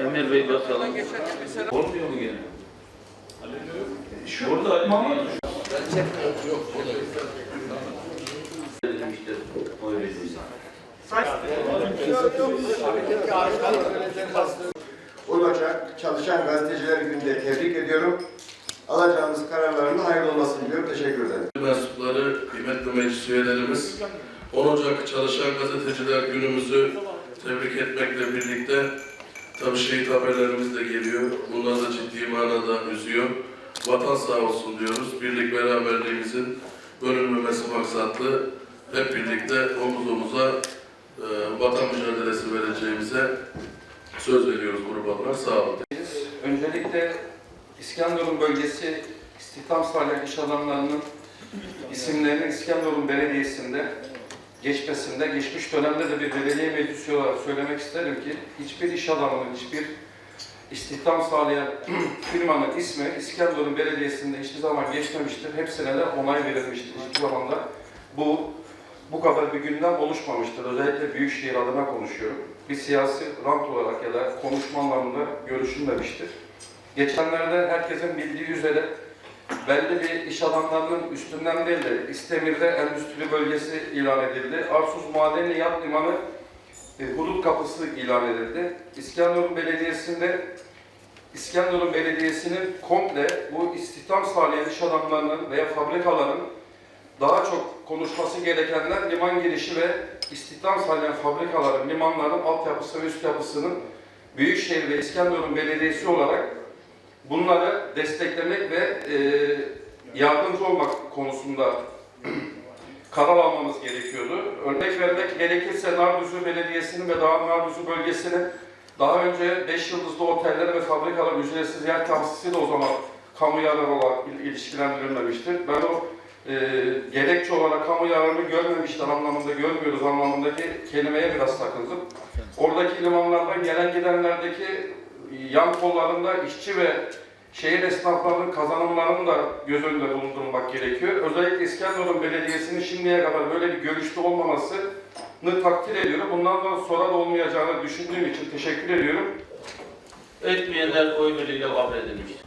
Emir Bey basalım. Olmuyor mu gene? Burada Mahmut. İşte oy veriyoruz. Urbaça Çalışan Gazeteciler Günü'nde tebrik ediyorum. Alacağımız kararların hayırlı olmasını diliyorum. Teşekkür ederim. mensupları, kıymetli meclis üyelerimiz, 10 Ocak Çalışan Gazeteciler Günümüzü tebrik etmekle birlikte tabii şehit haberlerimiz de geliyor. Bunlar da ciddi manada üzüyor. Vatan sağ olsun diyoruz. Birlik beraberliğimizin bölünmemesi maksatlı hep birlikte omuz omuza e, vatan mücadelesi vereceğimize söz veriyoruz grup. Sağ olun. Öncelikle İskenderun bölgesi istihdam sağlayan iş adamlarının isimlerinin İskenderun Belediyesi'nde geçmesinde, geçmiş dönemde de bir belediye meclisi olarak söylemek isterim ki hiçbir iş adamının, hiçbir istihdam sağlayan firmanın ismi İskenderun Belediyesi'nde hiçbir zaman geçmemiştir. Hepsine de onay verilmiştir. Hiçbir zaman da bu bu kadar bir gündem oluşmamıştır. Özellikle Büyükşehir adına konuşuyorum. Bir siyasi rant olarak ya da konuşma anlamında görüşülmemiştir. Geçenlerde herkesin bildiği üzere belli bir iş adamlarının üstünden değil de İstemir'de endüstri bölgesi ilan edildi. Arsuz Madeni Yat Limanı e, hudut kapısı ilan edildi. İskenderun Belediyesi'nde İskenderun Belediyesi'nin komple bu istihdam sağlayan iş adamlarının veya fabrikaların daha çok konuşması gerekenler liman girişi ve istihdam sağlayan fabrikaların, limanların altyapısı ve üst yapısının Büyükşehir ve İskenderun Belediyesi olarak bunları desteklemek ve e, yardımcı olmak konusunda karar almamız gerekiyordu. Örnek vermek gerekirse Nardüzü Belediyesi'nin ve Dağ Nardüzü bölgesinin daha önce 5 yıldızlı oteller ve fabrikalar ücretsiz yer tahsisi de o zaman kamu yararı olarak il- ilişkilendirilmemiştir. Ben o e, gerekçe olarak kamu yararını görmemişler anlamında görmüyoruz anlamındaki kelimeye biraz takıldım. Oradaki limanlardan gelen gidenlerdeki yan kollarında işçi ve şehir esnaflarının kazanımlarını da göz önünde bulundurmak gerekiyor. Özellikle İskenderun Belediyesi'nin şimdiye kadar böyle bir görüşte olmamasını takdir ediyorum. Bundan da sonra da olmayacağını düşündüğüm için teşekkür ediyorum. Etmeyenler oy birliğiyle kabul edilmiştir.